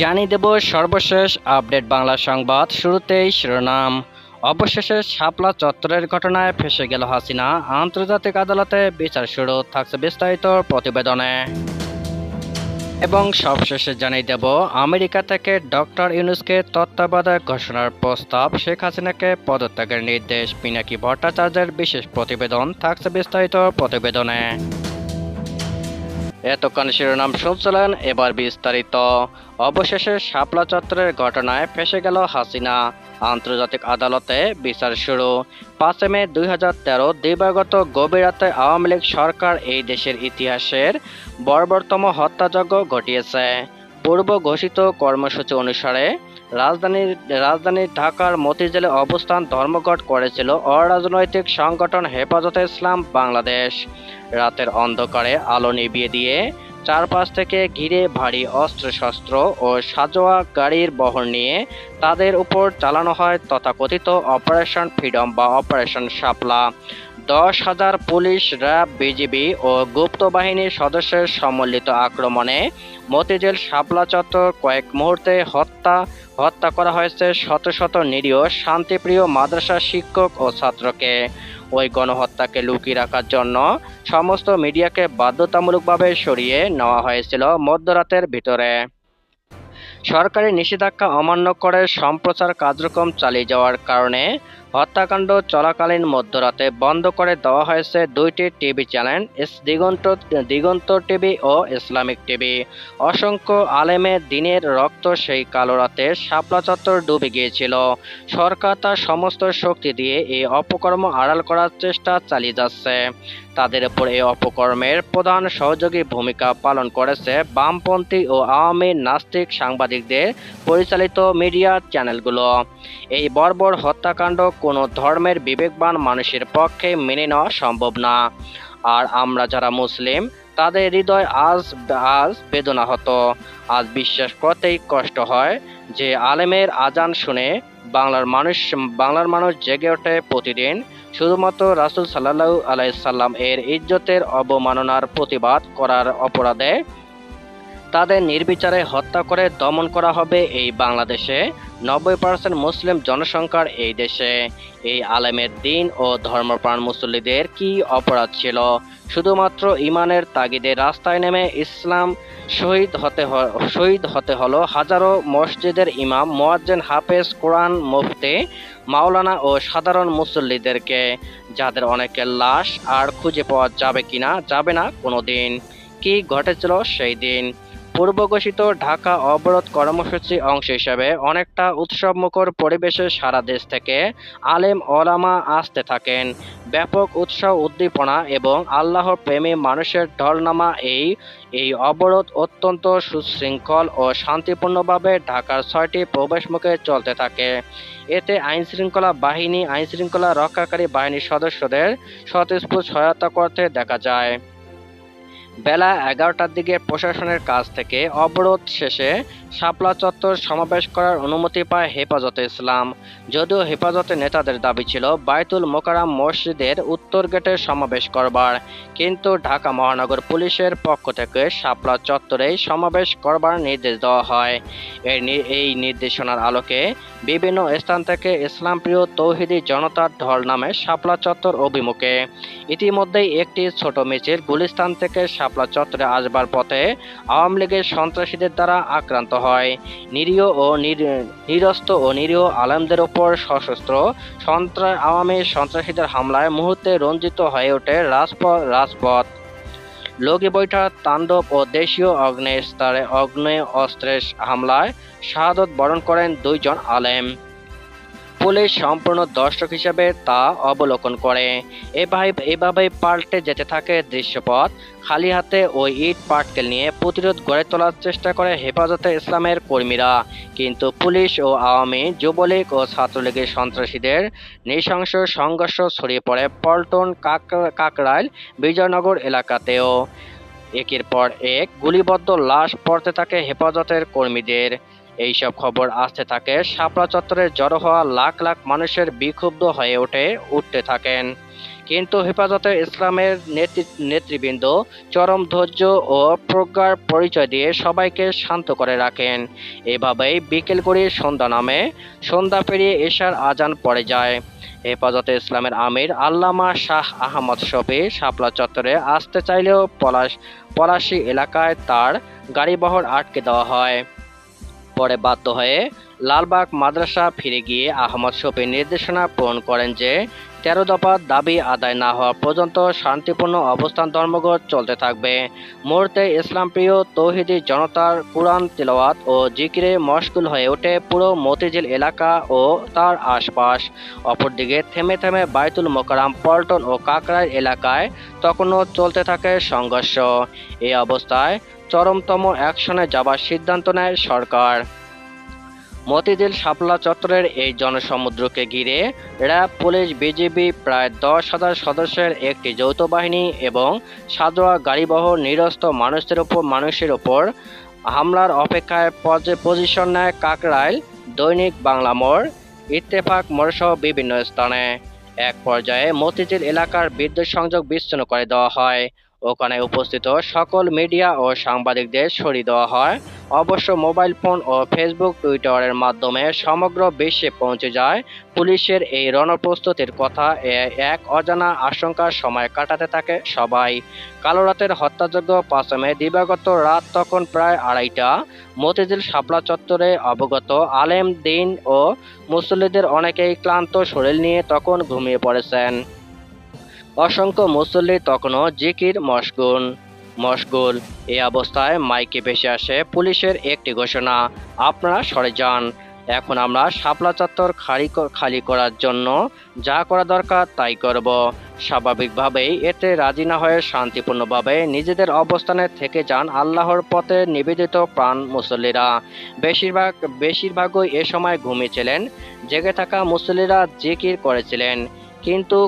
জানিয়ে দেব সর্বশেষ আপডেট বাংলা সংবাদ শুরুতেই শিরোনাম। অবশেষে শাপলা চত্বরের ঘটনায় ফেসে গেল হাসিনা। আন্তর্জাতিক আদালতে বিচার শুরু, থাকছে বিস্তারিত প্রতিবেদনে। এবং সবশেষে জানিয়ে দেব, আমেরিকা থেকে ডক্টর ইউনুসকে তত্ত্বাবধায়ক ঘোষণার প্রস্তাব, শেখ হাসিনাকে পদত্যাগের নির্দেশ, পিনাকি ভট্টাচার্যের বিশেষ প্রতিবেদন, থাকছে বিস্তারিত প্রতিবেদনে। এতক্ষণ শিরোনাম শুনছিলেন, এবার বিস্তারিত। অবশেষে শাপলা চত্বরের ঘটনায় ফেসে গেল হাসিনা। আন্তর্জাতিক আদালতে বিচার শুরু। পাঁচে মে দুই হাজার তেরো দিবাগত গভীর রাতে আওয়ামী লীগ সরকার এই দেশের ইতিহাসের বর্বরতম হত্যাযজ্ঞ ঘটিয়েছে। পূর্ব ঘোষিত কর্মসূচি অনুসারে রাজধানীর রাজধানী ঢাকার মতিঝিলে অবস্থান ধর্মঘট করেছিল অরাজনৈতিক সংগঠন হেফাজতে ইসলাম বাংলাদেশ। রাতের অন্ধকারে আলো নিভিয়ে দিয়ে চারপাশ থেকে ঘিরে ভারী অস্ত্রশস্ত্র ও সাজোয়া গাড়ির বহর নিয়ে তাদের উপর চালানো হয় তথাকথিত অপারেশন ফ্রিডম বা অপারেশন শাপলা দশ হাজার পুলিশ, র্যাব, বিজিবি ও গুপ্ত বাহিনীর সদস্যের সম্মিলিত আক্রমণে মতিঝিল শাপলা চত্বর কয়েক মুহূর্তে হত্যা হত্যা করা হয়েছে শত শত নিরীহ, শান্তিপ্রিয় মাদ্রাসা শিক্ষক ও ছাত্রকে। ওই গণহত্যাকে লুকিয়ে রাখার জন্য সমস্ত মিডিয়াকে বাধ্যতামূলকভাবে সরিয়ে নেওয়া হয়েছিল মধ্যরাতের ভিতরে। সরকারি নিষেধাজ্ঞা অমান্য করে সম্প্রচার কার্যক্রম চালিয়ে যাওয়ার কারণে হত্যাকাণ্ড চলাকালীন মধ্যরাতে বন্ধ করে দেওয়া হয়েছে দুইটি TV channel Diganta Diganta TV ও ইসলামিক টিভি। অসংখ্য আলেমে দিনের রক্ত সেই কালো রাতে শাপলা চত্বর ডুবে গিয়েছিল। সরকার তার সমস্ত শক্তি দিয়ে এই অপকর্ম আড়াল করার চেষ্টা চালিয়ে যাচ্ছে। তাদের উপর এই অপকর্মের প্রধান সহযোগী ভূমিকা পালন করেছে বামপন্থী ও আওয়ামী নাস্তিক সাংবাদিকদের পরিচালিত মিডিয়া চ্যানেলগুলো। এই বর্বর হত্যাকাণ্ড কোনো ধর্মের বিবেকবান মানুষের পক্ষে মেনে নেওয়া সম্ভব না। আর আমরা যারা মুসলিম, তাদের হৃদয় আজ আজ বেদনা হতো আজ বিশ্বাস করতেই কষ্ট হয় যে আলেমের আজান শুনে বাংলার মানুষ বাংলার মানুষ জেগে ওঠে প্রতিদিন শুধুমাত্র রাসুল সাল্লাহু আলাইসাল্লাম এর ইজ্জতের অবমাননার প্রতিবাদ করার অপরাধে তাদের নির্বিচারে হত্যা করে দমন করা হবে এই বাংলাদেশে। নব্বই পার্সেন্ট মুসলিম জনসংখ্যার এই দেশে। এই আলেমের দিন ও ধর্মপ্রাণ মুসল্লিদের কি অপরাধ ছিল? শুধুমাত্র ইমানের তাগিদে রাস্তায় নেমে ইসলাম শহীদ হতে শহীদ হতে হলো হাজারো মসজিদের ইমাম, মোয়াজ্জেন হাফেজ, কোরআন মুফতি, মাওলানা ও সাধারণ মুসল্লিদেরকে, যাদের অনেকের লাশ আর খুঁজে পাওয়া যাবে কিনা, যাবে না কোনো দিন কি ঘটেছিল সেই দিন? পূর্ব ঘোষিত ঢাকা অবরোধ কর্মসূচি অংশ হিসেবে অনেকটা উৎসবমুখর পরিবেশে সারা দেশ থেকে আলেম ওলামা আসতে থাকেন। ব্যাপক উৎসাহ, উদ্দীপনা এবং আল্লাহর প্রেমী মানুষের ঢলনামা এই এই অবরোধ অত্যন্ত সুশৃঙ্খল ও শান্তিপূর্ণভাবে ঢাকার ছয়টি প্রবেশমুখে চলতে থাকে। এতে আইনশৃঙ্খলা বাহিনী, আইনশৃঙ্খলা রক্ষাকারী বাহিনীর সদস্যদের স্বতঃস্ফূর্ত সহায়তা করতে দেখা যায়। বেলা এগারোটার দিকে প্রশাসনের কাছ থেকে অবরোধ শেষে শাপলা চত্বর সমাবেশ করার অনুমতি পায় হেফাজতে ইসলাম। যদিও হেফাজতের নেতাদের দাবি ছিল বায়তুল মোকারাম মসজিদের উত্তর গেটে সমাবেশ করবার, কিন্তু ঢাকা মহানগর পুলিশের পক্ষ থেকে শাপলা চত্বরেই সমাবেশ করবার নির্দেশ দেওয়া হয়। এই নির্দেশনার আলোকে বিভিন্ন স্থান থেকে ইসলামপ্রিয় তৌহিদি জনতার ঢল নামে শাপলা চত্বর অভিমুখে। ইতিমধ্যেই একটি ছোট মিছিল গুলিস্তান থেকে শাপলা চত্বরে আসবার পথে আওয়ামী লীগের সন্ত্রাসীদের দ্বারা আক্রান্ত হয়। নিরীহ ও নির- নিরস্ত ও নিরীহ আলেমদের ওপর সশস্ত্র সন্ত্রাস আওয়ামী সন্ত্রাসীদের হামলায় মুহূর্তে রঞ্জিত হয়ে ওঠে রাজপথ রাজপথ। লগি বৈঠা তাণ্ডব ও দেশীয় অগ্নেস্তরে অগ্নেয় অস্ত্রের হামলায় শাহাদত বরণ করেন দুইজন আলেম। পুলিশ সম্পূর্ণ দর্শক হিসেবে তা অবলোকন করে। এভাবে এভাবে পাল্টে যেতে থাকে দৃশ্যপথ খালি হাতে ওই ইট পাটকেল নিয়ে প্রতিরোধ গড়ে তোলার চেষ্টা করে হেফাজতে ইসলামের কর্মীরা। কিন্তু পুলিশ ও আওয়ামী যুবলীগ ও ছাত্রলীগের সন্ত্রাসীদের নৃশংস সংঘর্ষ ছড়িয়ে পড়ে পল্টন কাক- কাকরাইল বিজয়নগর এলাকাতেও। একের পর এক গুলিবদ্ধ লাশ পড়তে থাকে হেফাজতের কর্মীদের। এইসব খবর আসতে থাকে। শাপলা চত্বরে জড়ো হওয়া লাখ লাখ মানুষের বিক্ষুব্ধ হয়ে ওঠে উঠতে থাকেন। কিন্তু হেফাজতে ইসলামের নেতৃ- নেতৃবৃন্দ চরম ধৈর্য ও প্রজ্ঞার পরিচয় দিয়ে সবাইকে শান্ত করে রাখেন। এভাবেই বিকেল করে সন্ধ্যা নামে সন্ধ্যা পেরিয়ে এশার আজান পড়ে যায়। হেফাজতে ইসলামের আমির আল্লামা শাহ আহমদ শফি শাপলা চত্বরে আসতে চাইলেও পলাশ, পলাশী এলাকায় তার গাড়িবহর আটকে দেওয়া হয়। পরে বাধ্য হয়ে লালবাগ মাদ্রাসা ফিরে গিয়ে আহমদ শফীর নির্দেশনা পূরণ করেন যে তেরো দফার দাবি আদায় না হওয়া পর্যন্ত শান্তিপূর্ণ অবস্থান ধর্মঘট চলতে থাকবে। মুহূর্তে ইসলামপ্রিয় তৌহিদি জনতার কোরআন তিলাওয়াত ও জিকিরে মশগুল হয়ে ওঠে পুরো মতিঝিল এলাকা ও তার আশপাশ। অপরদিকে থেমে থেমে বাইতুল মোকারাম পল্টন ও কাকরাই এলাকায় তখনও চলতে থাকে সংঘর্ষ। এই অবস্থায় চরমতম অ্যাকশনে যাবার সিদ্ধান্ত নেয় সরকার। মতিঝিল শাপলা চত্বরের এই জনসমুদ্রকে ঘিরে র্যাব পুলিশ, বিজিবি, প্রায় দশ হাজার সদস্যের একটি যৌথ বাহিনী এবং সাজোয়া গাড়িবহ নিরস্ত মানুষদের উপর মানুষের উপর হামলার অপেক্ষায় পজে- পজিশন নেয় কাকরাইল, দৈনিক বাংলা মোড়, ইত্তেফাক মোড়সহ বিভিন্ন স্থানে। এক পর্যায়ে মতিঝিল এলাকার বিদ্যুৎ সংযোগ বিচ্ছিন্ন করে দেওয়া হয়। ওখানে উপস্থিত সকল মিডিয়া ও সাংবাদিকদের সরিয়ে দেওয়া হয়। অবশ্য মোবাইল ফোন ও ফেসবুক, টুইটারের মাধ্যমে সমগ্র বিশ্বে পৌঁছে যায়। পুলিশের এই রণপ্রস্তুতির কথা এক অজানা আশঙ্কার সময় কাটাতে থাকে সবাই। কালো রাতের হত্যাযোগ্য পাঁচমে দিবাগত রাত তখন প্রায় আড়াইটা। মতিঝিল শাপলা চত্বরে অবগত আলেম, দিন ও মুসল্লিদের অনেকেই ক্লান্ত শরীর নিয়ে তখন ঘুমিয়ে পড়েছেন। অসংখ্য মুসল্লি তখনও জিকির মশগুল। মশগুল, এই অবস্থায় মাইকে ভেসে আসে পুলিশের একটি ঘোষণা, আপনারা সরে যান। এখন আমরা শাপলা চত্বর খালি খালি করার জন্য যা করা দরকার তাই করব। স্বাভাবিকভাবেই এতে রাজি না হয়ে শান্তিপূর্ণভাবে নিজেদের অবস্থানে থেকে যান আল্লাহর পথে নিবেদিত প্রাণ মুসল্লিরা। বেশিরভাগ, বেশিরভাগই এ সময় ঘুমিয়েছিলেন জেগে থাকা মুসল্লিরা জিকির করেছিলেন। কিন্তু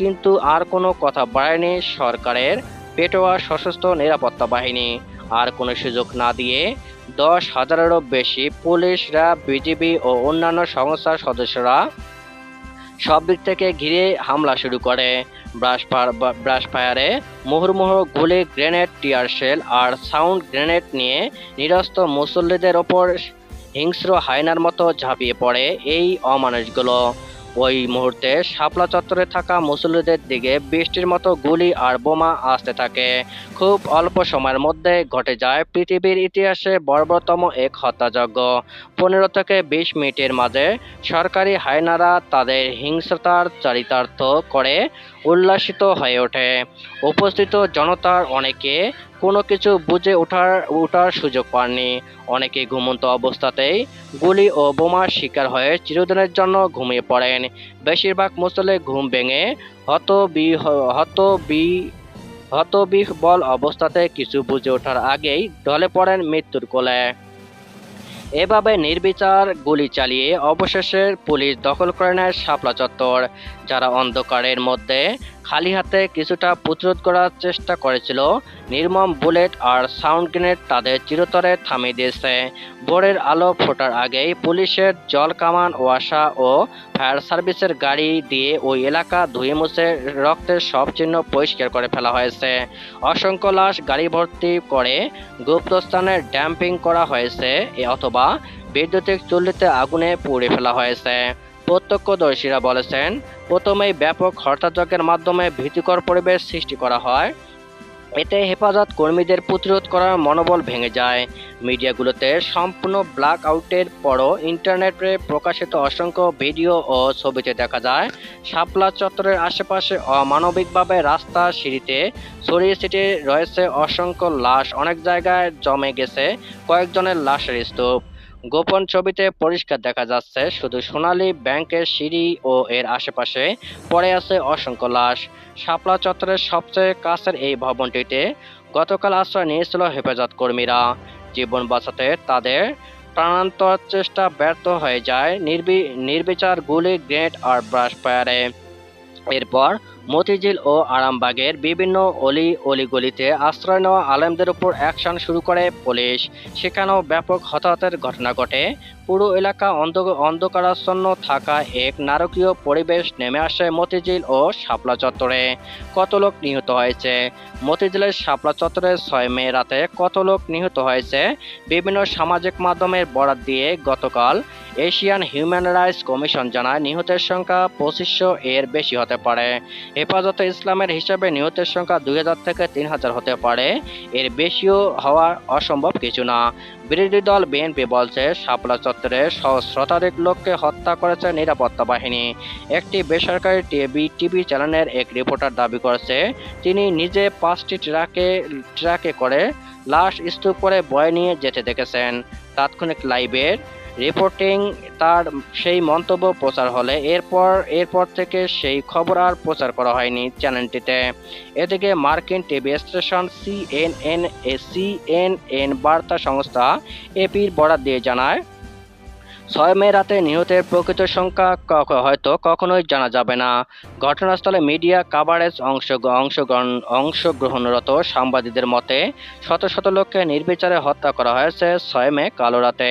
কিন্তু আর কোনো কথা বাড়ায়নি সরকারের পেটোয়া সশস্ত্র নিরাপত্তা বাহিনী। আর কোনো সুযোগ না দিয়ে দশ হাজারেরও বেশি পুলিশরা, বিজিবি ও অন্যান্য সংস্থার সদস্যরা সব দিক থেকে ঘিরে হামলা শুরু করে। ব্রাশ ফায়ার মুহুর্মুহু গুলি, গ্রেনেড, টিয়ার শেল আর সাউন্ড গ্রেনেড নিয়ে নিরস্ত মুসল্লিদের ওপর হিংস্র হায়নার মতো ঝাঁপিয়ে পড়ে এই অমানুষগুলো। ওই মুহূর্তে শাপলা চত্বরে থাকা মুসল্লিদের দিকে বৃষ্টির মতো গুলি আর বোমা আসতে থাকে। খুব অল্প সময়ের মধ্যে ঘটে যায় পৃথিবীর ইতিহাসে বর্বরতম এক হত্যাযজ্ঞ। পনেরো থেকে বিশ মিনিটের মাঝে সরকারি হায়নারা তাদের হিংস্রতার চরিতার্থ করে উল্লাসিত হয়ে ওঠে। উপস্থিত জনতার অনেকে কোনো কিছু বুঝে ওঠার ওঠার সুযোগ পাননি। অনেকে ঘুমন্ত অবস্থাতেই গুলি ও বোমার শিকার হয়ে চিরদিনের জন্য ঘুমিয়ে পড়েন। বেশিরভাগ মুসলে ঘুম ভেঙে হত বি হত বি অবস্থাতে কিছু বুঝে ওঠার আগেই ঢলে পড়েন মৃত্যুর কোলে। এভাবে নির্বিচার গুলি চালিয়ে অবশেষে পুলিশ দখল করে নেয় শাপলা চত্বর। যারা অন্ধকারের মধ্যে খালি হাতে কিছুটা প্রতিরোধ করার চেষ্টা করেছিল, নির্মম বুলেট আর সাউন্ড গ্রেনেড তাদের চিরতরে থামিয়ে দিয়েছে। ভোরের আলো ফোটার আগেই পুলিশের জল কামান, ওয়াসা ও ফায়ার সার্ভিসের গাড়ি দিয়ে ওই এলাকা ধুয়ে মুছে রক্তের সব চিহ্ন পরিষ্কার করে ফেলা হয়েছে। অসংখ্য লাশ গাড়ি ভর্তি করে গুপ্তস্থানে ড্যাম্পিং করা হয়েছে অথবা বৈদ্যুতিক চুল্লিতে আগুনে পুড়ে ফেলা হয়েছে। প্রত্যক্ষদর্শীরা বলেছেন, প্রথমেই ব্যাপক হর্তাযজ্ঞের মাধ্যমে ভীতিকর পরিবেশ সৃষ্টি করা হয়। এতে হেফাজত কর্মীদের প্রতিরোধ করার মনোবল ভেঙে যায়। মিডিয়াগুলোতে সম্পূর্ণ ব্ল্যাক আউটের পরও ইন্টারনেটে প্রকাশিত অসংখ্য ভিডিও ও ছবিতে দেখা যায়, শাপলা চত্বরের আশেপাশে অমানবিকভাবে রাস্তা সিঁড়িতে ছড়িয়ে ছিটিয়ে রয়েছে অসংখ্য লাশ। অনেক জায়গায় জমে গেছে কয়েকজনের লাশের স্তূপ। গোপন ছবিতে পরিষ্কার দেখা যাচ্ছে, শুধু সোনালী ব্যাংকের সিঁড়ি ও এর আশেপাশে পড়ে আছে অসংখ্য লাশ। শাপলা চত্বরের সবচেয়ে কাছের এই ভবনটিতে গতকাল আশ্রয় নিয়েছিল হেফাজত কর্মীরা। জীবন বাঁচাতে তাদের প্রাণান্তর চেষ্টা ব্যর্থ হয়ে যায় নির্বি, নির্বিচার গুলি, গ্রেনেড আর ব্রাশ ফায়ারে। এরপর মতিঝিল ও আরামবাগের বিভিন্ন অলি অলিগলিতে আশ্রয় নেওয়া আলেমদের উপর অ্যাকশন শুরু করে পুলিশ। সেখানেও ব্যাপক হতাহতের ঘটনা ঘটে। পুরো এলাকা অন্ধ- অন্ধকারাচ্ছন্ন থাকা এক নারকীয় পরিবেশ নেমে আসে মতিঝিল ও শাপলা চত্বরে। কত লোক নিহত হয়েছে? মতিঝিলের শাপলা চত্বরে ছয় মে রাতে কত লোক নিহত হয়েছে? বিভিন্ন সামাজিক মাধ্যমের বরাত দিয়ে গতকাল এশিয়ান হিউম্যান রাইটস কমিশন জানায়, নিহতের সংখ্যা পঁচিশশো এর বেশি হতে পারে। হেফাজতে ইসলামের হিসাবে নিহতের সংখ্যা দুই হাজার থেকে তিন হাজার হতে পারে। এর বেশিও হওয়া অসম্ভব কিছু না। বিরোধী দল বিএনপি বলছে, শাপলা চত্বরে সহ শতাধিক লোককে হত্যা করেছে নিরাপত্তা বাহিনী। একটি বেসরকারি টিভি টিভি চ্যানেলের এক রিপোর্টার দাবি করেছে, তিনি নিজে পাঁচটি ট্রাকে ট্রাকে করে লাশ স্তূপ করে বয়ে নিয়ে যেতে দেখেছেন। তাৎক্ষণিক লাইভের রিপোর্টিং তার সেই মন্তব্য প্রচার হলে এরপর এরপর থেকে সেই খবর আর প্রচার করা হয়নি চ্যানেলটিতে। এদিকে মার্কিন টিভি স্টেশন সিএনএন সিএনএন বার্তা সংস্থা এপির বরাত দিয়ে জানায় ছয় মে রাতে নিহতের প্রকৃত সংখ্যা হয়তো কখনোই জানা যাবে না। ঘটনাস্থলে মিডিয়া কাভারেজ অংশ অংশগ্রহণ অংশগ্রহণরত সাংবাদিকদের মতে শত শত লোককে নির্বিচারে হত্যা করা হয়েছে ছয় মে কালো রাতে।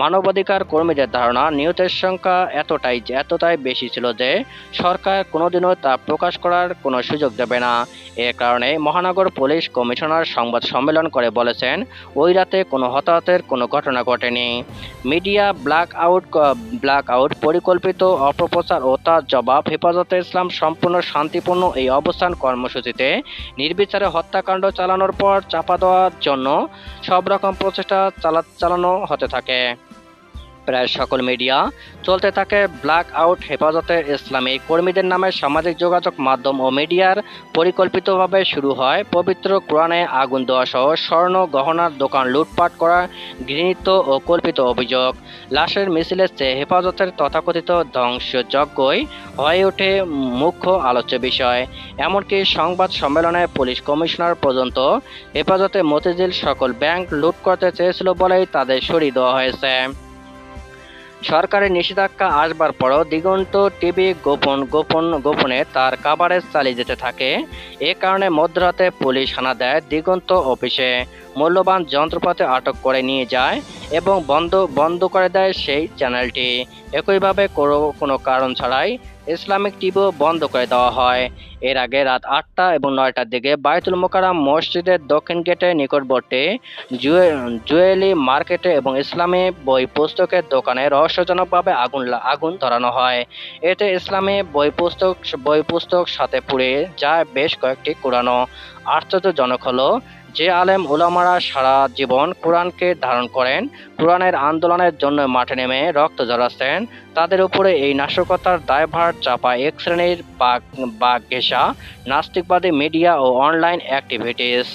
মানবাধিকার কর্মীদের ধারণা নিহতের সংখ্যা এতটাই এতটাই বেশি ছিল যে সরকার কোনোদিনও তা প্রকাশ করার কোনো সুযোগ দেবে না। এ কারণে মহানগর পুলিশ কমিশনার সংবাদ সম্মেলন করে বলেছেন, ওই রাতে কোনো হতাহতের কোনো ঘটনা ঘটেনি। Media blackout blackout পরিকল্পিত অপপ্রচার ও তার জবাব, হেফাজতে ইসলাম সম্পূর্ণ শান্তিপূর্ণ এই অবস্থান কর্মসূচিতে নির্বিচারে হত্যাকাণ্ড চালানোর পর চাপা দেওয়ার জন্য সব রকম প্রচেষ্টা চালা, চালানো হতে থাকে। প্রায় সকল মিডিয়া চলতে থাকে ব্ল্যাক আউট হেফাজতে ইসলামী কর্মীদের নামে সামাজিক যোগাযোগ মাধ্যম ও মিডিয়ার পরিকল্পিতভাবে শুরু হয় পবিত্র কোরআনে আগুন দেওয়া সহ স্বর্ণ গহনার দোকান লুটপাট করা, ঘৃণিত ও কল্পিত অভিযোগ। লাশের মিছিলের চেয়ে হেফাজতের তথাকথিত ধ্বংসযজ্ঞই হয়ে ওঠে মুখ্য আলোচ্য বিষয়। এমনকি সংবাদ সম্মেলনে পুলিশ কমিশনার পর্যন্ত হেফাজতে মতিঝিল সকল ব্যাংক লুট করতে চেয়েছিল বলেই তাদের সরিয়ে দেওয়া হয়েছে। সরকারের নিষেধাজ্ঞা আসবার পরও দিগন্ত টিভি গোপন গোপন, গোপনে তার কাভারেজ চালিয়ে যেতে থাকে। এ কারণে মধ্যরাতে পুলিশ হানা দেয় দিগন্ত অফিসে। মূল্যবান যন্ত্রপাতি আটক করে নিয়ে যায় এবং বন্ধ বন্ধ করে দেয় সেই চ্যানেলটি। একইভাবে কোনো কোনো কারণ ছাড়াই ইসলামিক টিভিও বন্ধ করে দেওয়া হয়। এর আগে রাত আটটা এবং নয়টার দিকে বায়তুল মোকারাম মসজিদের দক্ষিণ গেটের নিকটবর্তী জুয়ে- জুয়েলি মার্কেটে এবং ইসলামী বই পুস্তকের দোকানে রহস্যজনকভাবে আগুন আগুন ধরানো হয়। এতে ইসলামী বই পুস্তক বই পুস্তক সাথে পুড়ে যায় বেশ কয়েকটি কোরআনও। আশ্চর্যজনক হলো যে আলেম ওলামারা সারা জীবন কোরআনকে ধারণ করেন, কোরআনের আন্দোলনের জন্য মাঠে নেমে রক্ত জড়াচ্ছেন তাদের উপরে এই নাশকতার দায়ভার চাপা এক শ্রেণির বা বাঘ ঘেঁষা, নাস্তিকবাদী মিডিয়া ও অনলাইন অ্যাক্টিভিটিস।